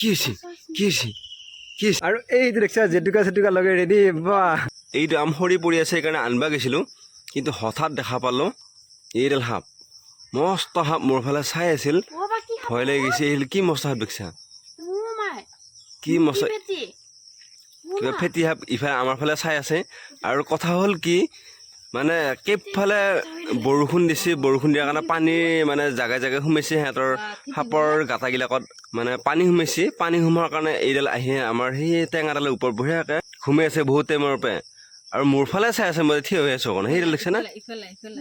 কি হৈছে? কি হৈছে? কি হৈছে? আৰু এইটো দেখিছা জেতুকা চেতুকা লগাই ৰেডি বাহ। এইটো আম সৰি পৰি আছে সেইকাৰণে আনবা গৈছিলোঁ। কিন্তু হঠাৎ দেখা পালোঁ এইডাল সাপ। মস্ত সাপ মোৰ ফালে চাই আছিল। ভয় লাগি গৈছে এইডাল কি মস্ত সাপ দেখিছা? কি মস্ত কিবা ফেটি সাপ ইফালে আমাৰ ফালে চাই আছে। আৰু কথা হ'ল কি মানে কেইফালে বৰষুণ দিছে বৰষুণ দিয়াৰ কাৰণে পানী মানে জাগাই জাগাই সোমাইছে সিহঁতৰ সাপৰ গাঁটাবিলাকত মানে পানী সোমাইছে পানী সোমোৱাৰ কাৰণে এইডাল আহি আমাৰ সেই টেঙাডালৰ ওপৰত বঢ়িয়াকৈ সোমাই আছে বহুত টাইমৰ পৰা আৰু মোৰ ফালে চাই আছে মই থিয় হৈ আছোঁ অকণ। সেইডাল দেখিছে না?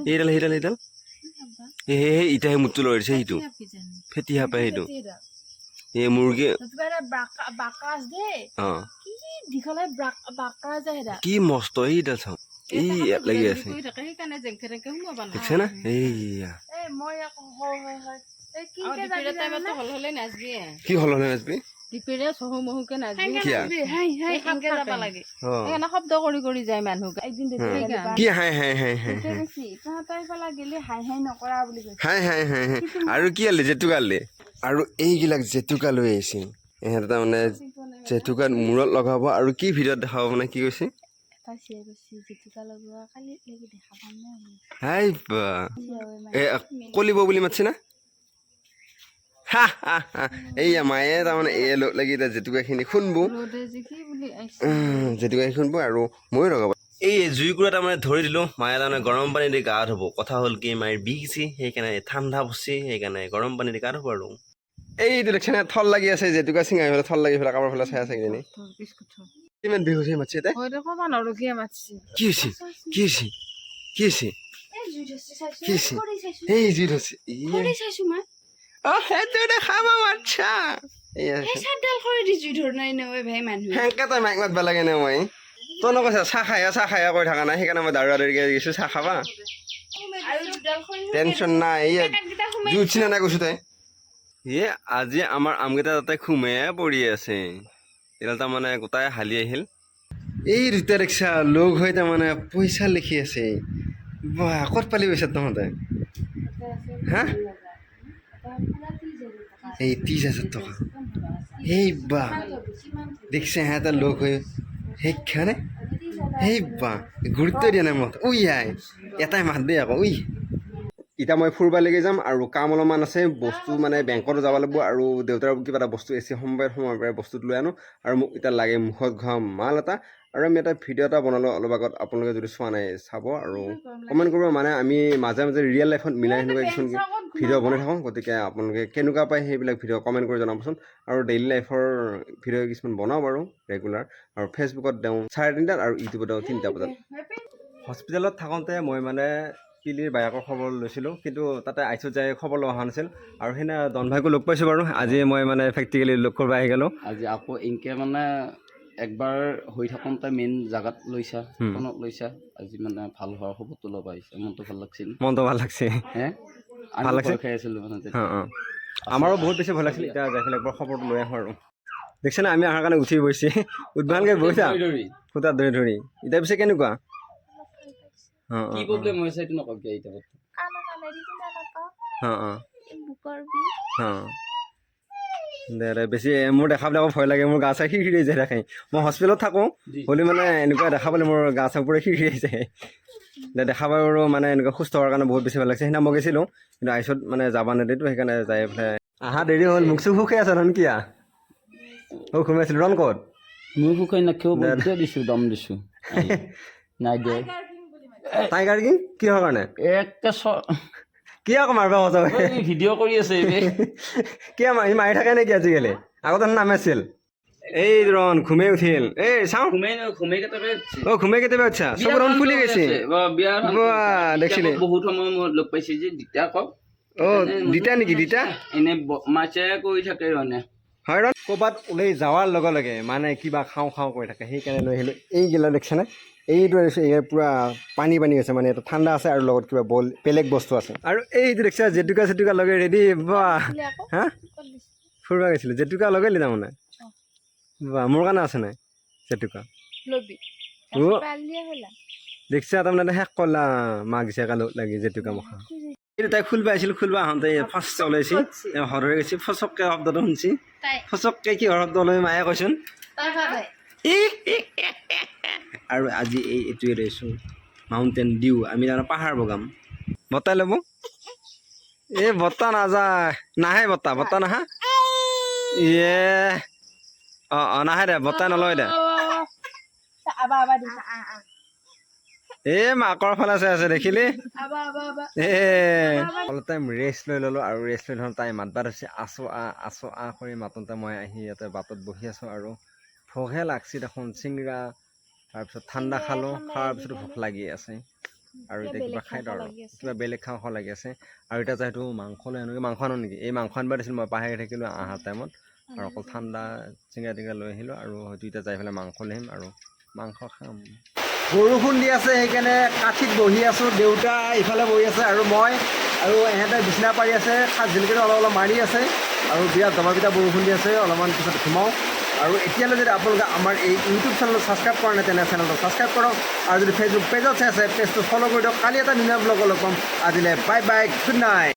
সেইডাল সেইডাল সেইডাল। সেই সেই সেই সেই মূৰটো লৈ দিছে সেইটো। ফেটি সাপে সেইটো। এই মুৰ্গী অঁ। কি মস্ত এইডাল চাওঁ। লাগি আছে। দেখিছে না? হয় হয় হয় এই কি হ'ল নে নাচবি? শব্দ কৰি কৰি যায় মানুহ। কি hi hi hi hi hi. Hi. Hi hi আৰু কি আলি জেতুকা আলি আৰু এইবিলাক জেতুকা লৈ আহিছে। ইহঁতে তাৰমানে জেতুকা মূৰত লগাব। আৰু কি ভিডিঅ'ত দেখাব মানে কি কৈছে? কালি দেখা পাম নে হাই বা মানে। এ কলিব বুলি মাতছে না এইয়া মায়ে তাৰমানে এই লগ লাগি এতিয়া জেতুকাখিনি খুন্দবো জেতুকাখিনি খুন্দব আৰু ময়ো লগাব এই জুইকুৰা তাৰমানে ধৰি দিলোঁ মায়ে তাৰমানে গৰম পানী দি গা ধুব কথা হ'ল কি মায়ে বিষছে সেইকাৰণে ঠাণ্ডা পচি সেইকাৰণে গৰম পানী দি গা ধুব আৰু এইটো দেখিছেনে থল লাগি আছে জেতুকা চিঙাই পেলাই থল লাগি পেলাই কাৰোবাৰ ফালে চাই আছে কিজানি কিমান বিহু হৈছে মাতছে এতিয়া কি হৈছে? কি হৈছে? কি এই জুই ধৰছি চাইছো, কি হৈছে? খৰি চাইছো, এই দেখাব আচ্ছা এইয়া এই চাৰিডাল খৰি দি জুই ধৰ নাই নহয় ভাই মানুহে। সেনেকে তই মাইক মাতবা লাগে নে মই? তই নকৈছা চাহ খাই চাহ খাই কৈ থকা নাই সেইকাৰণে মই দাউৰা দাউৰিকে গৈছোঁ চাহ খাবা? টেনশ্যন নাই এই নে নাই কৈছোঁ তই? ইয়ে আজি আমাৰ আমকেইটা তাতে খুমেয়ে পৰি আছে। এইডাল তাৰমানে গোটাই হালি আহিল। এই দুটা ৰিক্সা লগ হৈ তাৰমানে পইচা লিখি আছে। বাহ, ক'ত পালি পইচা তহঁতে? হা? এই ত্ৰিছ হাজাৰ টকা। এই বা দেখিছে সিহঁতে লগ হৈ সেইখানে সেই বা গুৰুত্ব দিয়া নাই মোক উই আই, এটাই মাত দেই আকৌ, উই। এতিয়া মই ফুৰিবলৈকে যাম আৰু কাম অলপমান আছে বস্তু মানে বেংকতো যাব লাগিব আৰু দেউতাৰ কিবা এটা বস্তু এচি সমবায়ত সময় পৰাই বস্তুটো লৈ আনো আৰু মোক এতিয়া লাগে মুখত ঘঁহা মাল এটা আৰু আমি এটা ভিডিঅ' এটা বনালোঁ অলপ আগত আপোনালোকে যদি চোৱা নাই চাব আৰু কমেণ্ট কৰিব মানে আমি মাজে মাজে ৰিয়েল লাইফত মিলাই সেনেকুৱা কিছুমান ভিডিঅ' বনাই থাকোঁ গতিকে আপোনালোকে কেনেকুৱা পায় সেইবিলাক ভিডিঅ' কমেণ্ট কৰি জনাবচোন আৰু ডেইলি লাইফৰ ভিডিঅ' কিছুমান বনাওঁ বাৰু ৰেগুলাৰ আৰু ফেচবুকত দিওঁ চাৰে তিনিটাত আৰু ইউটিউবত দিওঁ তিনিটা বজাত। হস্পিটেলত থাকোঁতে মই মানে পিলিৰ বায়েকৰ খবৰ লৈছিলোঁ কিন্তু তাতে আই চিউত যাই খবৰ লোৱা হোৱা নাছিল। আৰু সেইদিনা দন ভাইকো লগ পাইছোঁ বাৰু। আজি মই মানে প্ৰেক্টিকেলি লগ কৰিব আহি গ'লোঁ। আজি আকৌ ইনকে মানে একবাৰ হৈ থাকোঁতে মেইন জাগাত লৈছা। ফোনত লৈছা। আজি মানে ভালো হোৱাৰ খবৰটো ল'ব আহিছে। মনটো ভালো লাগছিল। মনটো ভালো লাগছে। হে? ভালো লাগছে? খাই আছিলোঁ মানে আমাৰো বহুত বেছি ভয় লাগিছিল। এতিয়া যাই পেলাই একবাৰ খবৰটো লৈ আহোঁ আৰু। দেখিছেনে আমি অহাৰ কাৰণে উঠি বহিছে। উদ্ভানকৈ বহিছা ধৰি ধৰি। ধৰি ধৰি এতিয়া পিছে কেনেকুৱা? কি অঁ প্ৰব্লেম হৈছে এইটো নকওঁ কিয় এতিয়া আমেৰি অঁ অঁ বুকৰ বিষ। অঁ দে দে বেছি মোৰ দেখাবলৈ আকৌ ভয় লাগে মোৰ গা চা খিৰিখিৰি যায় দেখে মই হস্পিটেলত থাকোঁ জি। হ'লেও মানে এনেকুৱা দেখা পালে মোৰ গা চা পূৰা খিৰিখিৰি যায়। দে দেখা পাই বাৰু মানে এনেকুৱা সুস্থ হোৱাৰ কাৰণে বহুত বেছি ভালো লাগিছে। সেইদিনা মই গৈছিলোঁ কিন্তু আইচত মানে যাব নিদিয়েতো সেইকাৰণে যাই পেলাই আহা দেৰি হ'ল মোক চুখ সুখে আছে ধন কিয়া? অঁ সোমাই আছিলোঁ ৰন ক'ত? মোৰ সুখাই নাখিও দিছোঁ দম দিছোঁ। নাই দে টাইগাৰ কিং? কিহৰ কাৰণে? একে চ কি আকৌ মাৰিব সঁচা ভিডিঅ' কৰি আছে। কিয় মাৰি মাৰি থাকে নেকি আজিকালি? আগতে নাম আছিল। এই ৰন ঘুমে উঠিল। এই চাওঁ। অ ঘুমে কেতিয়াবা উঠছা। চকু দেখোন ফুলি গৈছে। দেখিলি? বহুত সময় মই লগ পাইছে যে দিতা কওক অ দিতা নেকি? দিতা? এনে মাছে কৰি থাকে ৰনে হয় ৰন ক'ৰবাত ওলাই যোৱাৰ লগে লগে মানে কিবা খাওঁ খাওঁ কৰি থাকে। সেইকাৰণে লৈ আহিলোঁ। এইগিলা দেখিছেনে? এইটো পূৰা পানী পানী আছে মানে এইটো ঠাণ্ডা আছে আৰু লগত কিবা বল বেলেগ বস্তু আছে। আৰু এইটো দেখিছা জেতুকা চেতুকা লগাই ৰেডি বাহ। হা? ফুৰিব গৈছিলোঁ জেতুকা লগাইলি তাৰমানে? বাহ মোৰ কাৰণে আছে নাই জেতুকা। দেখিছা তাৰমানে শেষ কলা মাক জীয়েকা লাগি জেতুকা মুখা। কিন্তু তাই খুলবা আহিছিল খুলবা আহোঁতে ফাৰ্ষ্ট ওলাইছে হৰ হৈ গৈছে ফচককে শব্দটো শুনছি। ফচককে কিহৰ শব্দ ওলাই মায়ে কৈছোন আৰু আজি এই এইটোৱে লৈছোঁ মাউণ্টেইন ডিউ আমি তাৰমানে পাহাৰ বগাম। বতাই ল'ব? এই বতাহ নাযায়। নাহে বতাহ বতাহ নাহা? ইয়ে। অঁ অঁ নাহে দে বতাহ নলয় দে। এই মাকৰ ফালে চাই আছে দেখিলি? এ। অলপ টাইম ৰেষ্ট লৈ ল'লোঁ আৰু ৰেষ্ট লৈ ধৰক তাই মাত বাট হৈছে আছোঁ আ আছোঁ আ কৰি মাতোঁতে মই আহি ইয়াতে বাটত বহি আছোঁ আৰু ভোকহে লাগছি দেখোন চিংৰা তাৰপিছত ঠাণ্ডা খালোঁ খোৱাৰ পিছতো ভোক লাগি আছে। আৰু এতিয়া কিবা খাই দিওঁ আৰু কিবা বেলেগ খাওঁ খাওঁ লাগি আছে। আৰু এতিয়া যিহেতু মাংস লৈ আনোগৈ মাংস আনো নেকি? এই মাংস আনিব দিছিল মই পাহৰি থাকিলোঁ অহা টাইমত। আৰু অকল ঠাণ্ডা চিংৰা টিংৰা লৈ আহিলোঁ আৰু হয়তো এতিয়া যাই পেলাই মাংস লৈ আহিম আৰু মাংস খাম। বৰষুণ দি আছে সেইকাৰণে কাঠিত বহি আছোঁ দেউতা ইফালে বহি আছে আৰু মই আৰু এহেঁতে বিচনা পাৰি আছে সাত জিলকেইটা অলপ অলপ মাৰি আছে। আৰু বিৰাট দবাপিটা বৰষুণ দি আছে অলপমান পিছত সোমাওঁ। আৰু এতিয়ালৈ যদি আপোনালোকে আমাৰ এই ইউটিউব চেনেলটো ছাবস্ক্ৰাইব কৰা নাই, তেনে চেনেলটো ছাবস্ক্ৰাইব কৰক আৰু যদি ফেচবুক পেজত চাই আছে পেজটো ফ'ল' কৰি দিয়ক। কালি এটা ধুনীয়া ব্লগ লগ পাম। আজিলৈ বাই বাই গুড নাইট